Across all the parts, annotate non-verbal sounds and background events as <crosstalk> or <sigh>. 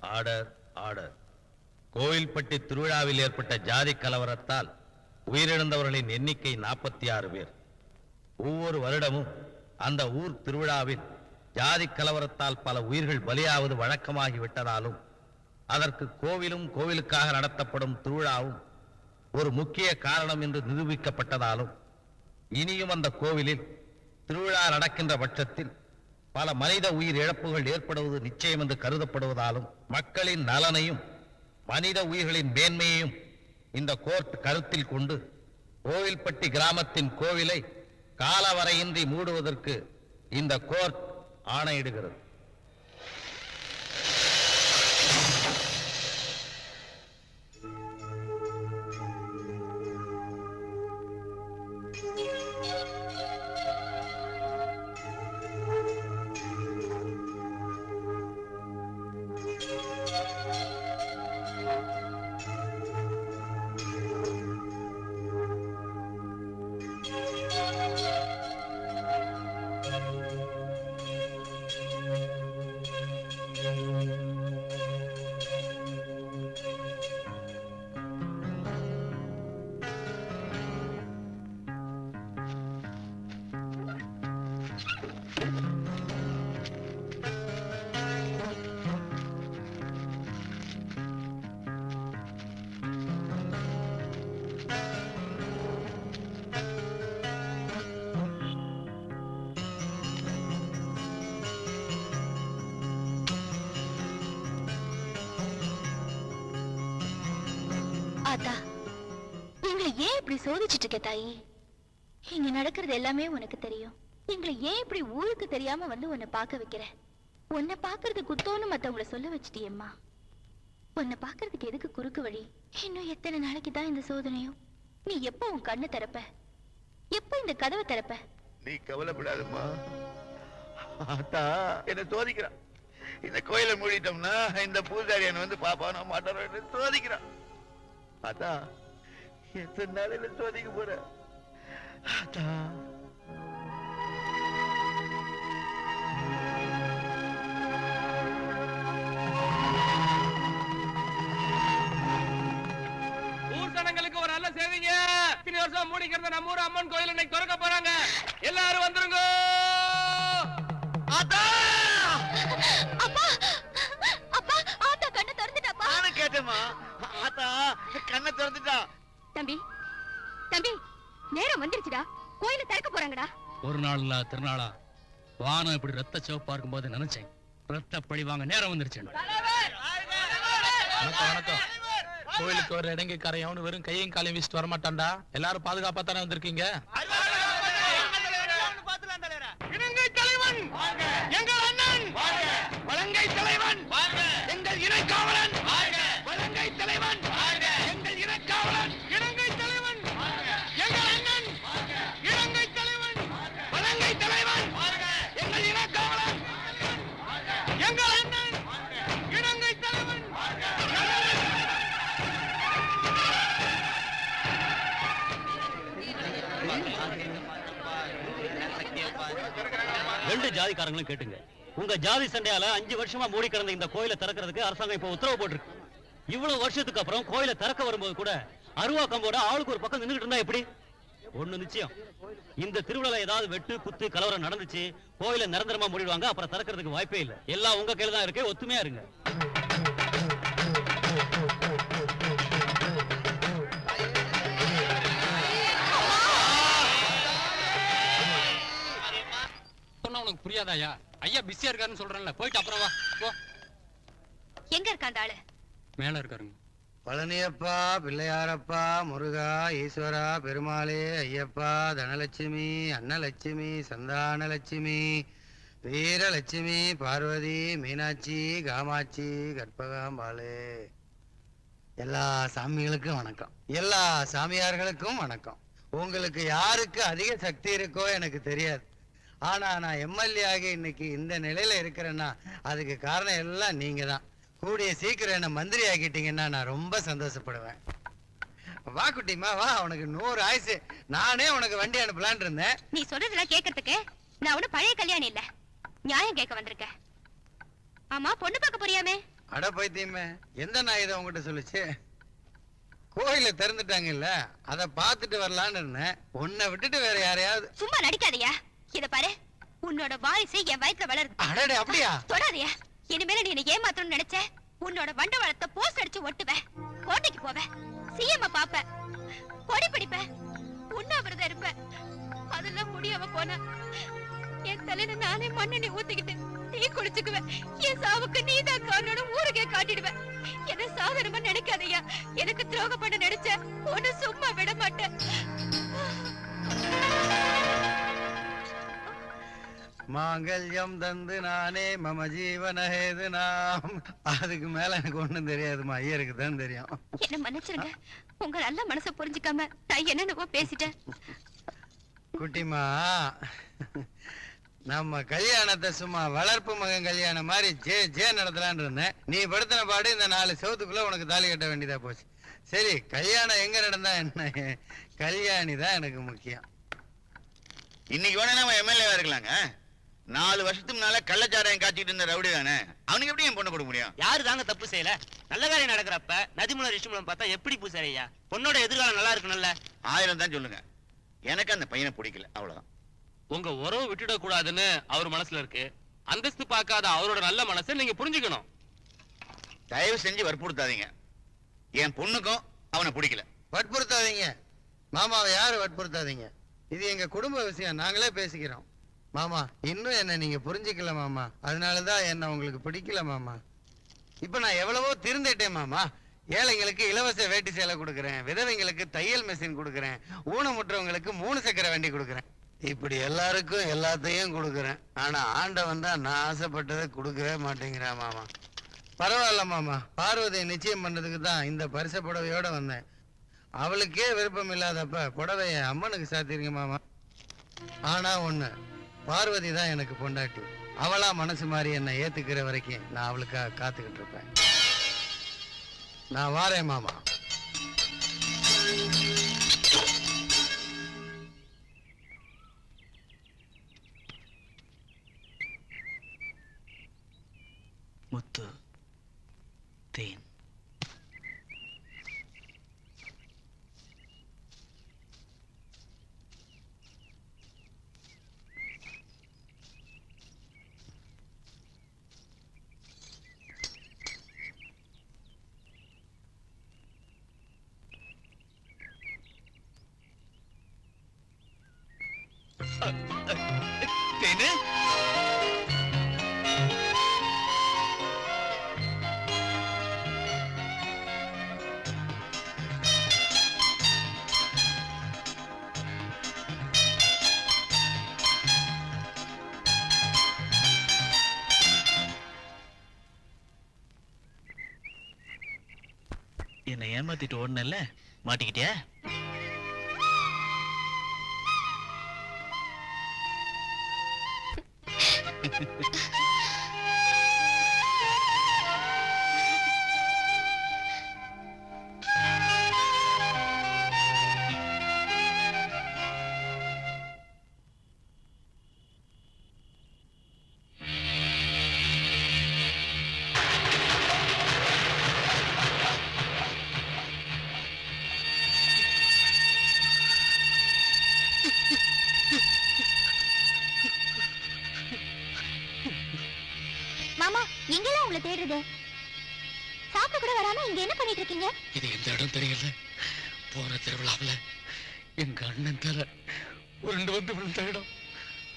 Order order. Kovilpatti திருவிழாவில் ஏற்பட்ட ஜாதி கலவரத்தால் உயிரிழந்தவர்களின் எண்ணிக்கை நாற்பத்தி ஆறு பேர். ஒவ்வொரு வருடமும் அந்த ஊர் திருவிழாவில் ஜாதி கலவரத்தால் பல உயிர்கள் பலியாவது வழக்கமாகிவிட்டதாலும் அதற்கு கோவிலும் கோவிலுக்காக நடத்தப்படும் திருவிழாவும் ஒரு முக்கிய காரணம் என்று நிரூபிக்கப்பட்டதாலும் இனியும் அந்த கோவிலில் திருவிழா நடக்கின்ற பட்சத்தில் பல மனித உயிர் இழப்புகள் ஏற்படுவது நிச்சயம் என்று கருதப்படுவதாலும் மக்களின் நலனையும் மனித உயிர்களின் மேன்மையையும் இந்த கோர்ட் கருத்தில் கொண்டு கோவில்பட்டி கிராமத்தின் கோவிலை காலவரையின்றி மூடுவதற்கு இந்த கோர்ட் ஆணையிடுகிறது. ஏன் இப்படி சோதிச்சுட்டு இருக்க தாயி? இங்க நடக்கிறது எல்லாமே உனக்கு தெரியும். எங்களை ஏன் இப்படி ஊருக்கு தெரியாம வந்து உன்னை பார்க்க வைக்கிற? உன்னை பாக்குறது குத்தோன்னு மத்தவங்கள சொல்ல வச்சுட்டியம்மா. உன்னை பாக்குறதுக்கு எதுக்கு குறுக்கு வழி? இன்னும் எத்தனை நாளைக்கு தான் இந்த சோதனையும் நீ எப்போ உன் கண்ணை திறப்ப? எப்போ இந்த கதவை திறப்ப? நீ கவலைப்படாதம்மா. ஆத்தா என்ன சோதிக்கிறான். இந்த கோயிலை மூடிட்டோம்னா இந்த பூஜாரி என்ன வந்து பாப்பானோ மாட்டாரோ சோதிக்கிறான். ஆத்தா எத்தனை நாளையில சோதிக்க போற. ஜனங்களுக்கு ஒரு நல்ல செய்திங்க இத்தனை வருஷம் மூடிக்கிறத நம்ம ஊர் அம்மன் கோயில் இன்னைக்கு திறக்க போறாங்க. எல்லாரும் வந்துருங்க. ஆத்தா. அப்பா அப்பா ஆத்தா கண்ணை திறந்துட்டாப்பா. தம்பி தம்பி நேரம் வந்துருச்சுடா. கோயில திறக்க போறாங்கடா. ஒரு நாள் இல்ல திருநாளா? வானம் இப்படி ரத்த சிவப்பா இருக்கும்போது நினைச்சேன். ரத்த பழி வாங்க நேரம் வந்துருச்சு வணக்கம் வணக்கம். கோயிலுக்கு ஒரு இடங்கி கரையவனு வெறும் கையும் காலையும் வீசிட்டு வரமாட்டான்டா. எல்லாரும் பாதுகாப்பா தானே வந்திருக்கீங்க? ரெண்டு ஜாதிக்காரங்களும் கேட்டுங்க. உங்க ஜாதி சண்டையால அஞ்சு வருஷமா மூடி கிடந்த இந்த கோயிலை திறக்கிறதுக்கு அரசாங்கம் இப்ப உத்தரவு போட்டிருக்கு. இவ்வளவு வருஷத்துக்கு அப்புறம் கோயிலை திறக்க வரும்போது கூட அருவா கம்போட ஆளுக்கு ஒரு பக்கம் நின்றுட்டு இருந்தா எப்படி? ஒண்ணு நிச்சயம். இந்த திருவிழா ஏதாவது வெட்டு குத்து கலவரம் நடந்துச்சு கோயிலை நிரந்தரமா மூடிடுவாங்க அப்புறம் திறக்கிறதுக்கு வாய்ப்பே இல்ல. எல்லாம் உங்க கையில தான் இருக்கு ஒத்துமையா இருங்க. புரியாதாயா? ஐயா பிஸியா இருக்காருன்னு சொல்றேன்ல. போயிட்டு அப்புறம் வா. போ. எங்க இருக்காண்ட ஆளு? மேல இருக்காருங்க. பழனியப்பா பிள்ளையாரப்பா முருகா ஈஸ்வரா பெருமாளே ஐயப்பா தனலட்சுமி அன்னலட்சுமி சந்தானலட்சுமி வீரலட்சுமி பார்வதி மீனாட்சி காமாட்சி கற்பகாம்பாளே. எல்லா சாமிகளுக்கும் வணக்கம். எல்லா சாமியார்களுக்கும் வணக்கம். உங்களுக்கு யாருக்கு அதிக சக்தி இருக்கோ எனக்கு தெரியாது. ஆனா நான் எம்எல்ஏ ஆகி இன்னைக்கு இந்த நிலையில இருக்கிறேன்னா அதுக்கு காரணம் எல்லாம் நீங்க தான் கூடிய சீக்கிரம் என்ன மந்திரி ஆக்கிட்டீங்கன்னா நான் ரொம்ப சந்தோஷப்படுவேன். வா குட்டிமா வா உனக்கு நூறு ஆயுசு. நானே உனக்கு வண்டி அனுப்பலான் இருந்தேன். நீ சொல்றதெல்லாம் கேட்கறதுக்கு நான் ஒண்ணு பழைய கல்யாணம் இல்ல. நியாயம் கேட்க வந்திருக்கேன் ஆமா பொண்ணு பார்க்க போறியாமே? அட பைத்தியமே எந்த நாய் இதை உங்ககிட்ட சொல்லுச்சு? கோயில திறந்துட்டாங்கல்ல அதை பார்த்துட்டு வரலான்னு இருந்தேன். உன்னை விட்டுட்டு வேற யாரையாவது சும்மா நடிக்காதயா? இத பாரு. உன்னோட வாரிசு என் வயித்துல வளருது. அப்படியா? தொடாதயா. இனிமேல நீ என்ன ஏமாத்தணும்னு நினைச்ச உன்னோட வண்டவாளத்தை போஸ்ட் அடிச்சு ஒட்டுவேன் கோட்டைக்கு போவேன் சிஎம் பாப்ப. கொடி பிடிப்ப. உண்ணாவிரதம் இருப்ப. அதெல்லாம் முடியாம போனா. என் தலையில நானே மண்ணெண்ணி ஊத்திக்கிட்டு நீ குளிச்சுக்குவேன் என் சாவுக்கு நீ தான் காரணம் ஊருக்கே காட்டிடுவேன் என்ன சாதாரணமா நினைக்காதயா. எனக்கு துரோகம் பண்ண நினைச்ச உன்னை சும்மா விட மாங்கல்யம் தந்து நானே மம ஜீவன ஹேது நாம். அதுக்கு மேல எனக்கு ஒண்ணும் தெரியாதுமா ஐயருக்கு தான் தெரியும். என்ன மன்னிச்சிருங்க. உங்க நல்ல மனசை புரிஞ்சுக்காம நான் என்னென்னவோ பேசிட்டேன். குட்டிமா நம்ம கல்யாணத்தை சும்மா வளர்ப்பு மகன் கல்யாணம் மாதிரி ஜே ஜே நடத்தலான்னு இருந்தேன். நீ படுத்தின பாடு இந்த நாலு செவத்துக்குள்ள உனக்கு தாலி கட்ட வேண்டியதா போச்சு. சரி கல்யாணம் எங்க நடந்தா என்ன? கல்யாணி தான் எனக்கு முக்கியம். இன்னைக்கு வேணா நம்ம எம்எல்ஏவா இருக்கலாங்க. நாலு வருஷத்துக்கு முன்னால கள்ளச்சாராயம் காய்ச்சிட்டு இருந்த ரவுடி தானே? அவனுக்கு எப்படி என் பொண்ணை கொடுக்க முடியும்? யாரு தாங்க தப்பு செய்யல? நல்ல காரியம் நடக்கிறப்ப நதிமுலம் ரிஷிமுலம் பார்த்தா எப்படி பூசாரியா பொண்ணோட எதிர்காலம் நல்லா இருக்கணும்ல. ஆயிரம் தான் சொல்லுங்க. எனக்கு அந்த பையனை பிடிக்கல அவ்வளவுதான். உங்க உறவு விட்டுட கூடாதுன்னு அவர் மனசுல இருக்கு. அந்தஸ்து பார்க்காத அவரோட நல்ல மனசை நீங்க புரிஞ்சுக்கணும். தயவு செஞ்சு வற்புறுத்தாதீங்க. என் பொண்ணுக்கும் அவனை பிடிக்கல. வற்புறுத்தாதீங்க. மாமாவை யாரும் வற்புறுத்தாதீங்க. இது எங்க குடும்ப விஷயம் நாங்களே பேசிக்கிறோம். மாமா இன்னும் என்ன நீங்க புரிஞ்சுக்கல மாமா. அதனாலதான் என்ன உங்களுக்கு பிடிக்கல மாமா. இப்ப நான் எவ்வளவோ திருந்திட்டேன் மாமா. ஏழைங்களுக்கு இலவச வேட்டி சேலை கொடுக்குறேன் விதவைங்களுக்கு தையல் மிஷின் கொடுக்குறேன் ஊனமுற்றவங்களுக்கு மூணு சக்கர வண்டி கொடுக்குறேன். இப்படி எல்லாருக்கும் எல்லாத்தையும் கொடுக்குறேன். ஆனா ஆண்டவன் தான் நான் ஆசைப்பட்டதை கொடுக்கவே மாட்டேங்கிறான் மாமா. பரவாயில்ல மாமா. பார்வதியை நிச்சயம் பண்றதுக்கு தான் இந்த பரிச புடவையோட வந்தேன். அவளுக்கே விருப்பம் இல்லாதப்ப புடவைய அம்மனுக்கு சாத்திருங்க மாமா. ஆனா ஒண்ணு பார்வதி தான் எனக்கு பொண்டாட்டி. அவளா மனசு மாதிரி என்னை ஏத்துக்கிற வரைக்கும் நான் அவளுக்காக காத்துக்கிட்டு இருப்பேன். நான் வாரேன் மாமா. முத்து. சுத்திட்டு என்னை ஏமாத்திட்டு Ha <laughs> ha ha. போன எங்க அண்ணன் தலை உருண்டு வந்து விழுந்த இடம்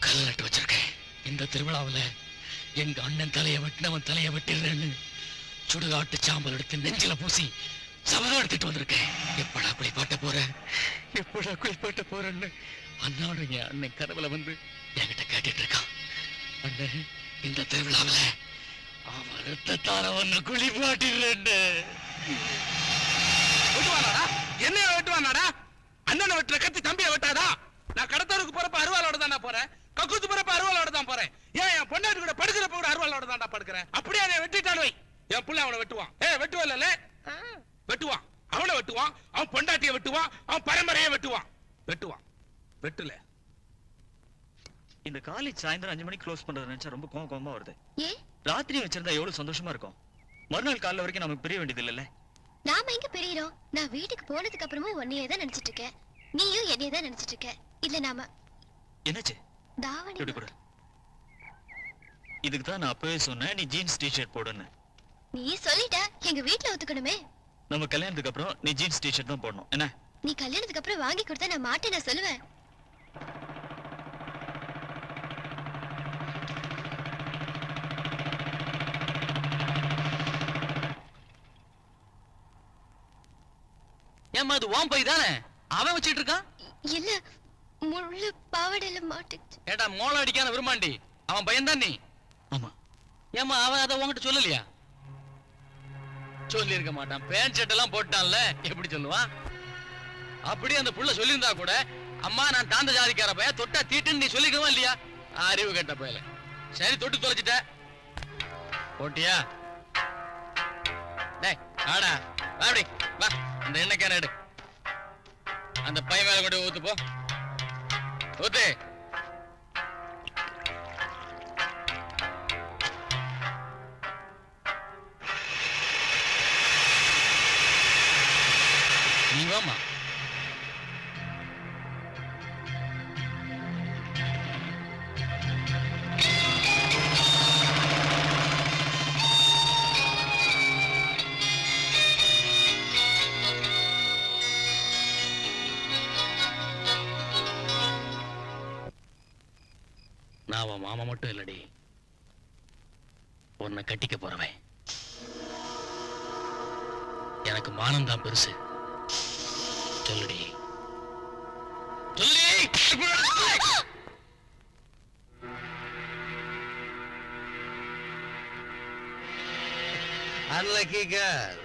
கல் நட்டு வச்சிருக்கேன். இந்த திருவிழாவுல எங்க அண்ணன் தலையை வெட்டினவன் தலையை வெட்டிடுறேன்னு சுடுகாட்டு சாம்பல் எடுத்து நெஞ்சில பூசி சபதம் எடுத்துட்டு வந்திருக்கேன். எப்படா குளிப்பாட்ட போற? எப்படா குளிப்பாட்ட போறேன்னு அண்ணாடு என் அண்ணன் கனவுல வந்து என்கிட்ட கேட்டுட்டு இருக்கான். அண்ணன் இந்த திருவிழாவுல அவன் ரத்தத்தார ஒன்று குளிப்பாட்டிடுறேன்னு. வெட்டுவானாடா என்னைய வெட்டுவானாடா? அண்ணனை வெட்டுற கத்தி தம்பியை வெட்டாதா? நான் கடத்தருக்கு போறப்ப அருவாளோட தான் போறேன். கக்கூத்து போறப்ப அருவாளோட தான் போறேன். ஏன் என் பொண்டாட்டி கூட படுக்கிறப்ப கூட அருவாளோட தான் படுக்கிறேன்? அப்படியே அதை வெட்டிட்டான். வை என் புள்ள அவனை வெட்டுவான். ஏ வெட்டுவல்ல வெட்டுவான். அவனை வெட்டுவான். அவன் பொண்டாட்டியை வெட்டுவான். அவன் பரம்பரையை வெட்டுவான். வெட்டுவான். வெட்டுல. இந்த காலேஜ் சாயந்தரம் அஞ்சு மணிக்கு க்ளோஸ் பண்றது நினைச்சா ரொம்ப கோவம் கோவமா வருது. ராத்திரி வச்சிருந்தா எவ்வளவு சந்தோஷமா இருக்கும்? மறுநாள் காலைல வரைக்கும் நமக்கு பிரிய வேண்டியது இல்லைல்ல நாம எங்க பிரியறோம்? நான் வீட்டுக்கு போனதுக்கு அப்புறமும் உன்னையே தான் நினைச்சிட்டு இருக்கேன். நீயும் என்னையே தான் நினைச்சிட்டு இருக்க இல்ல நாம. என்னாச்சு? தாவணி இப்படி கொடு இதுக்கு தான் நான் அப்பவே சொன்னேன் நீ ஜீன்ஸ் டிஷர்ட் போடுன்னு. நீ சொல்லிட்ட எங்க வீட்ல ஒத்துக்கணுமே. நம்ம கல்யாணத்துக்கு அப்புறம் நீ ஜீன்ஸ் டிஷர்ட் தான் போடணும். என்ன? நீ கல்யாணத்துக்கு அப்புறம் வாங்கி கொடுத்தா நான் மாட்டேன் நான் சொல்லுவேன். ஏமா அது வாம் பை தானே? அவன் வச்சிட்டு இருக்கான்? இல்ல முள்ளு பாவாடையில மாட்டுச்சு ஏடா மோளம் அடிக்கான விரும்பாண்டி. அவன் பையன் நீ. ஆமா. ஏமா அவன் அதை உன்கிட்ட சொல்லலையா? சொல்லி இருக்க மாட்டான். பேண்ட் ஷர்ட் எல்லாம் போட்டான்ல எப்படி சொல்லுவான்? அப்படி அந்த புள்ள சொல்லியிருந்தா கூட அம்மா நான் தாந்த ஜாதிக்கார பையன். தொட்டா தீட்டுன்னு நீ சொல்லிக்கவா இல்லையா? அறிவு கெட்ட பயல சரி தொட்டு தொலைச்சிட்ட. போட்டியா? டேய் ஆடா வா அப்படி வா. அந்த எண்ணெய் கேன எடு. அந்த பை மேல கொண்டு ஊத்து போ. ஊத்து. கட்டிக்க போறவன். எனக்கு மானம் தான் பெருசு. சொல்லுடி. அன்லக்கி கேர்ள்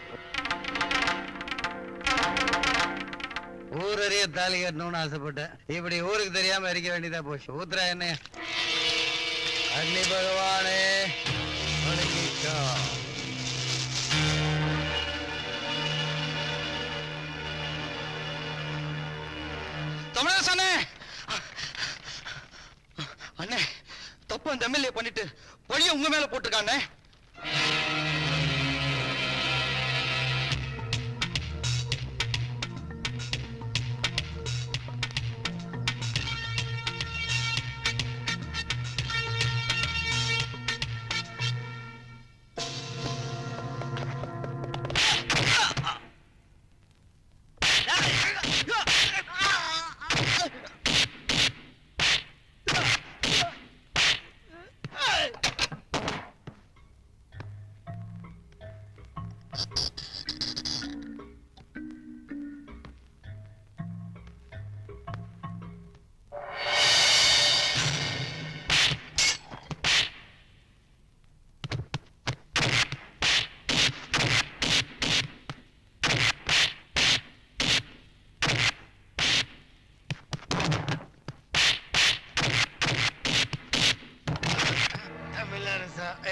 ஊரறிய தாலி கட்டணும்னு ஆசைப்பட்டேன். இப்படி ஊருக்கு தெரியாம இருக்க வேண்டியதா போச்சு. ஊத்துறா என்ன அக்னி பகவானே. தமிழரசு அண்ணே அண்ணே தப்பு அந்த எம்எல்ஏ பண்ணிட்டு பழிய உங்க மேல போட்டிருக்கானே.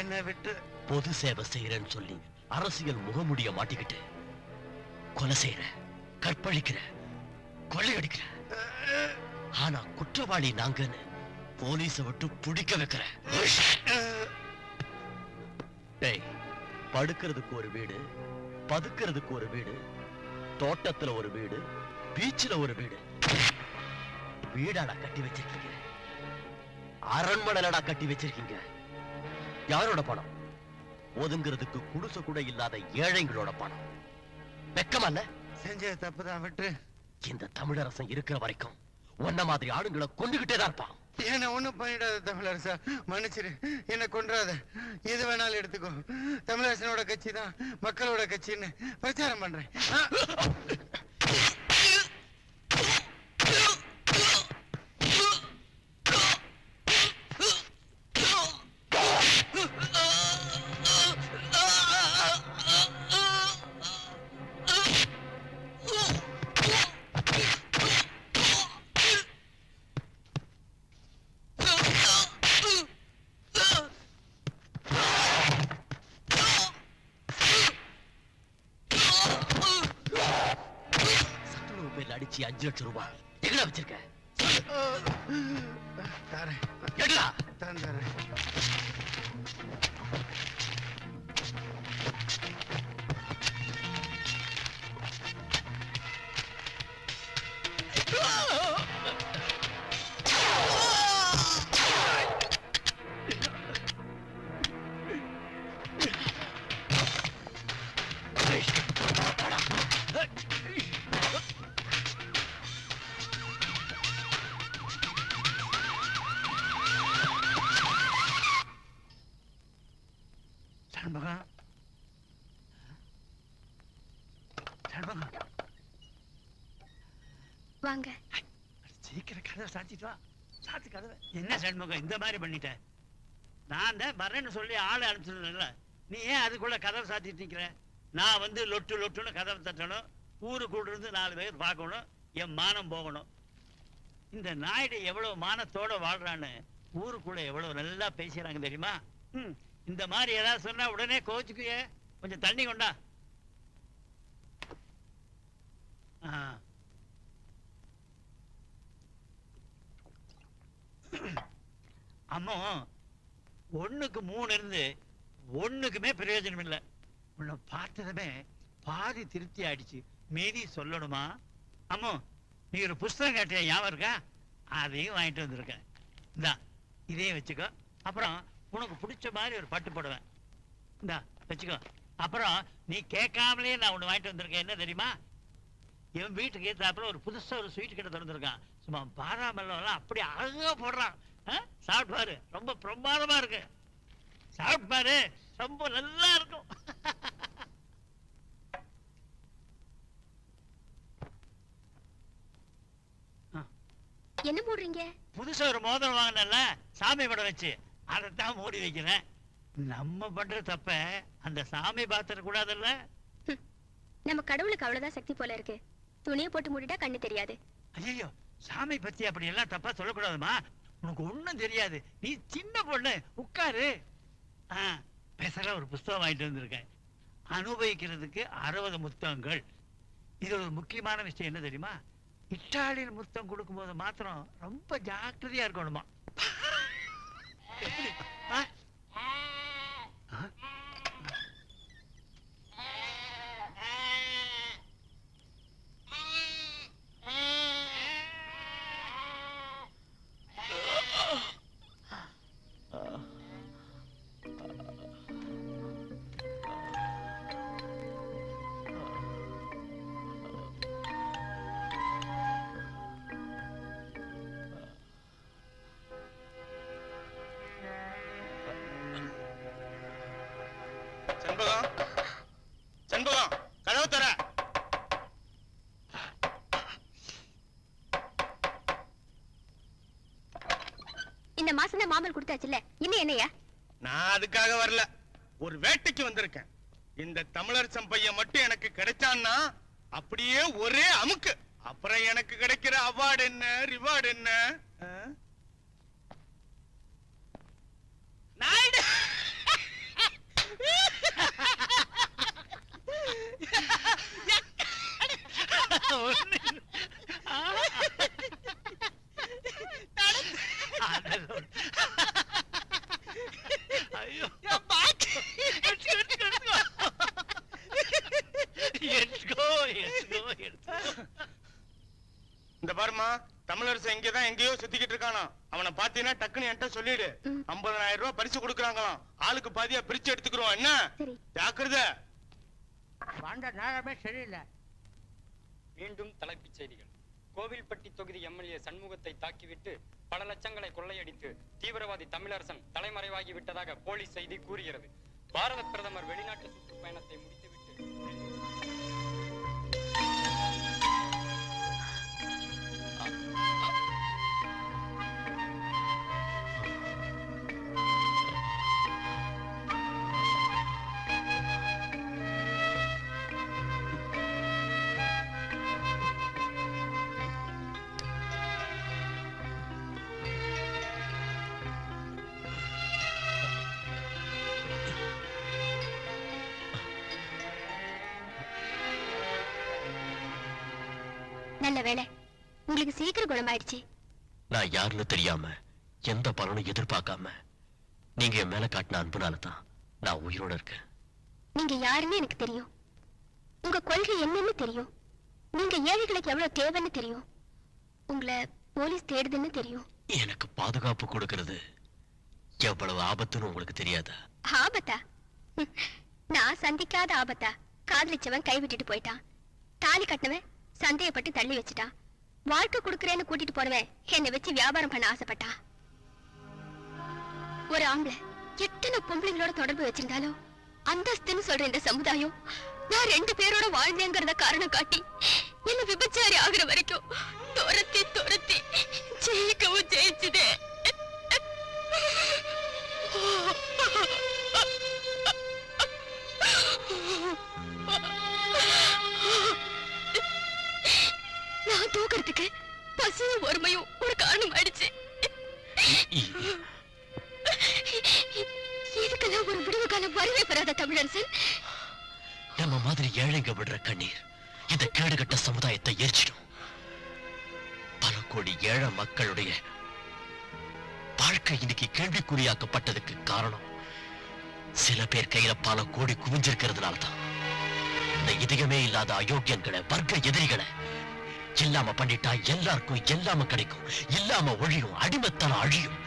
என்னை விட்டு பொது சேவை செய்யறேன்னு சொல்லி அரசியல் முகமுடிய மாட்டிக்கிட்டு கொலை செய்யற கற்பழிக்கிற கொள்ளையடிக்கிற. ஆனா குற்றவாளி நாங்கன்னு போலீஸ விட்டு பிடிக்க வைக்கிற. டேய் படுக்கிறதுக்கு ஒரு வீடு பதுக்கிறதுக்கு ஒரு வீடு தோட்டத்துல ஒரு வீடு பீச்சில் ஒரு வீடு. வீடாடா கட்டி வச்சிருக்கீங்க. அரண்மனைலடா கட்டி வச்சிருக்கீங்க. யாரோட பணம்? ஒதுங்கிறதுக்கு குடிசை கூட இல்லாத ஏழைங்களோட பணம். வெக்கமா இல்ல? செஞ்ச தப்பு தான் விட்டு. இந்த தமிழரசன் இருக்கிற வரைக்கும் உன்ன மாதிரி ஆளுங்களை கொண்டுகிட்டே தான் இருப்பான். என்ன ஒண்ணும் பண்ணிடாத தமிழரசா. மன்னிச்சிரு. என்ன கொன்றாத. எது வேணாலும் எடுத்துக்கோ. தமிழரசனோட கட்சி தான் மக்களோட கட்சின்னு பிரச்சாரம் பண்றேன். ஆ, அஞ்சு லட்சம் ரூபாய் எங்கடா வச்சிருக்க தரேன் எடுடா தரேன் தரேன் சண்முகம் சண்முகம் வாங்க சீக்கிரம் கதவை சாத்திட்டு வா சாத்து கதவை என்ன சண்முகம் இந்த மாதிரி பண்ணிட்ட நான் தான் வரேன்னு சொல்லி ஆளை அனுப்பிச்சிருந்தேன்ல நீ ஏன் அதுக்குள்ள கதவை சாத்திட்டு நிற்கிற நான் வந்து லொட்டு லொட்டுன்னு கதவை தட்டணும் ஊரு கூட இருந்து நாலு பேர் பார்க்கணும் என் மானம் போகணும். இந்த நாயுடு எவ்வளவு மானத்தோட வாழ்றான்னு ஊருக்குள்ள எவ்வளவு நல்லா பேசுறாங்க தெரியுமா? ம். இந்த மாதிரி ஏதாவது சொன்னா உடனே கோச்சுக்குயே கொஞ்சம் தண்ணி கொண்டா. அம்மா ஒண்ணுக்கு மூணு இருந்து ஒண்ணுக்குமே பிரயோஜனம் இல்லை. உன்னை பார்த்ததுமே பாதி திருப்தி ஆயிடுச்சு. மீதி சொல்லணுமா? அம்மோ நீ ஒரு புஸ்தகம் கேட்டியா? ஞாபகம் இருக்கா? அதையும் வாங்கிட்டு வந்திருக்கேன். இந்தா இதையும் வச்சுக்கோ. அப்புறம் உனக்கு பிடிச்ச மாதிரி ஒரு பட்டு போடுவேன். இந்தா வச்சுக்கோ. அப்புறம் நீ கேட்காமலே நான் ஒண்ணு வாங்கிட்டு வந்திருக்கேன். என்ன தெரியுமா? என் வீட்டுக்கு ஏத்தாப்புல ஒரு புதுசா ஒரு ஸ்வீட் கடை திறந்திருக்கான். சும்மா பாதாம் எல்லாம் அப்படி அழகா போடுறான்? சாப்பிட்டு பாரு ரொம்ப பிரமாதமா இருக்கு. சாப்பிட்டு பாரு ரொம்ப நல்லா இருக்கும். என்ன போடுறீங்க? புதுசா ஒரு மோதிரம் வாங்கினல சாமி படம் வச்சு. அதைத்தான் மூடி வைக்கிறேன். நம்ம பண்ற தப்ப அந்த சாமி பாத்திர கூடாதுல்ல? நம்ம கடவுளுக்கு அவ்வளவுதான் சக்தி போல இருக்கு. துணியை போட்டு மூடிட்டா கண்ணு தெரியாது. ஐயோ சாமி பத்தி அப்படி எல்லாம் தப்பா சொல்லக்கூடாதுமா? உனக்கு ஒண்ணும் தெரியாது. நீ சின்ன பொண்ணு. உட்காரு. பேசல ஒரு புஸ்தகம் வாங்கிட்டு வந்திருக்கேன். அனுபவிக்கிறதுக்கு அறுபது புத்தகங்கள் இது ஒரு முக்கியமான விஷயம். என்ன தெரியுமா? இட்டாலியில் முத்தம் கொடுக்கும்போது மாத்திரம் ரொம்ப ஜாக்கிரதையா இருக்கணுமா? Okay. தான் மாமல் கொடுத்தாச்சுல்ல? இன்னும் என்னையா? நான் அதுக்காக வரல. ஒரு வேட்டைக்கு வந்திருக்கேன். இந்த தமிழரசன் பையன் மட்டும் எனக்கு கிடைச்சான்னா அப்படியே ஒரே அமுக்கு. அப்புறம் எனக்கு கிடைக்கிற அவார்டு என்ன ரிவார்டு என்ன? நாயுடு ஒண்ணு இல்ல. ஆ. அதெல்லாம் ஐயோ. இந்த பாருமா தமிழரசன் இங்கதான் எங்கேயோ சுத்திக்கிட்டு இருக்கானா அவனை பாத்தீங்கன்னா டக்குன்னு என்கிட்ட சொல்லிடு. ஐம்பதனாயிரம் ரூபாய் பரிசு கொடுக்குறாங்களாம். ஆளுக்கு பாதியா பிரிச்சு எடுத்துக்கிறோம். என்ன? ஜாக்கிரதை. வந்த நேரமே சரியில்லை. மீண்டும் தலைப்புச் செய்திகள். கோவில்பட்டி தொகுதி எம்எல்ஏ சண்முகத்தை தாக்கிவிட்டு பல லட்சங்களை கொள்ளையடித்து தீவிரவாதி தமிழரசன் தலைமறைவாகி விட்டதாக போலீஸ் செய்தி கூறுகிறது. பாரத பிரதமர் வெளிநாட்டு சுற்றுப்பயணத்தை முடித்துவிட்டு வேளை உங்களுக்கு சீக்கிரம் குணமாயிடுச்சு. நான் யாருன்னு தெரியாம எந்த பலனும் எதிர்பார்க்காம நீங்க என் மேல காட்டின அன்புனால தான் நான் உயிரோட இருக்கேன். நீங்க யாருன்னு எனக்கு தெரியும். உங்க கொள்கை என்னன்னு தெரியும். நீங்க ஏழைகளுக்கு எவ்வளவு தேவைன்னு தெரியும். உங்களை போலீஸ் தேடுதுன்னு தெரியும். எனக்கு பாதுகாப்பு கொடுக்கிறது எவ்வளவு ஆபத்துன்னு உங்களுக்கு தெரியாதா? ஆபத்தா? <laughs> நான் சந்திக்காத ஆபத்தா? காதலிச்சவன் கைவிட்டுட்டு போயிட்டான். தாலி கட்டினவன் சந்தேகப்பட்டு தள்ளி வச்சுட்டா. வாழ்க்கை கொடுக்கறேன்னு கூட்டிட்டு போனவன் என்னை வச்சு வியாபாரம் பண்ண ஆசைப்பட்டா. ஒரு ஆம்பளை எத்தனை பொம்பளைங்களோட தொடர்பு வச்சிருந்தாலும் அந்தஸ்துன்னு சொல்ற இந்த சமுதாயம் நான் ரெண்டு பேரோட வாழ்ந்தேங்கிறத காரணம் காட்டி என்ன விபச்சாரி ஆகுற வரைக்கும் துரத்தி துரத்தி ஜெயிக்கவும் ஜெயிச்சுதே. நான் தூக்கிறதுக்கு பசியும் ஒருமையும் ஒரு காரணம் ஆயிடுச்சு. இதுக்கெல்லாம் ஒரு விடுவு காலம் வரவே பெறாத தமிழரசன். நம்ம மாதிரி ஏழைங்க விடுற கண்ணீர் இந்த கேடுகட்ட சமுதாயத்தை எரிச்சிடும். பல கோடி ஏழை மக்களுடைய வாழ்க்கை இன்னைக்கு கேள்விக்குறியாக்கப்பட்டதுக்கு காரணம் சில பேர் கையில பல கோடி குவிஞ்சிருக்கிறதுனால தான். இந்த இதயமே இல்லாத அயோக்கியன்களை வர்க்க எதிரிகளை இல்லாம பண்ணிட்டா எல்லாருக்கும் எல்லாம கிடைக்கும். இல்லாம ஒழியும் அடிமத்தனம் அழியும்.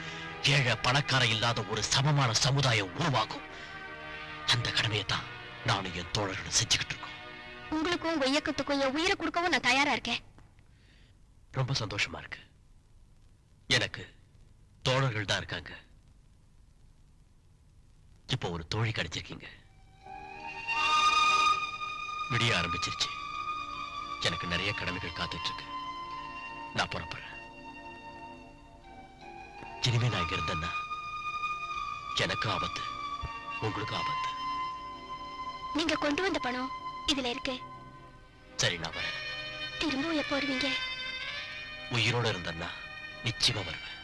ஏழை பணக்கார இல்லாத ஒரு சமமான சமுதாயம் உருவாகும். அந்த கடமையை தான் நானும் என் தோழர்களும் செஞ்சுக்கிட்டு இருக்கோம். உங்களுக்கும் உங்க இயக்கத்துக்கும் என் உயிரை கொடுக்கவும் நான் தயாரா இருக்கேன். ரொம்ப சந்தோஷமா இருக்கு. எனக்கு தோழர்கள் தான் இருக்காங்க. இப்போ ஒரு தோழி கிடைச்சிருக்கீங்க. விடிய ஆரம்பிச்சிருச்சு. எனக்கு நிறைய கடமைகள் காத்துட்டு இருக்கு நான் புறப்படுறேன். இனிமே நான் இங்க இருந்தேன்னா எனக்கு ஆபத்து. உங்களுக்கு ஆபத்து. நீங்க கொண்டு வந்த பணம் இதுல இருக்கு. சரி நான் வரேன். திரும்பவும் எப்போ வருவீங்க? உயிரோட இருந்தேன்னா நிச்சயமா வருவேன்.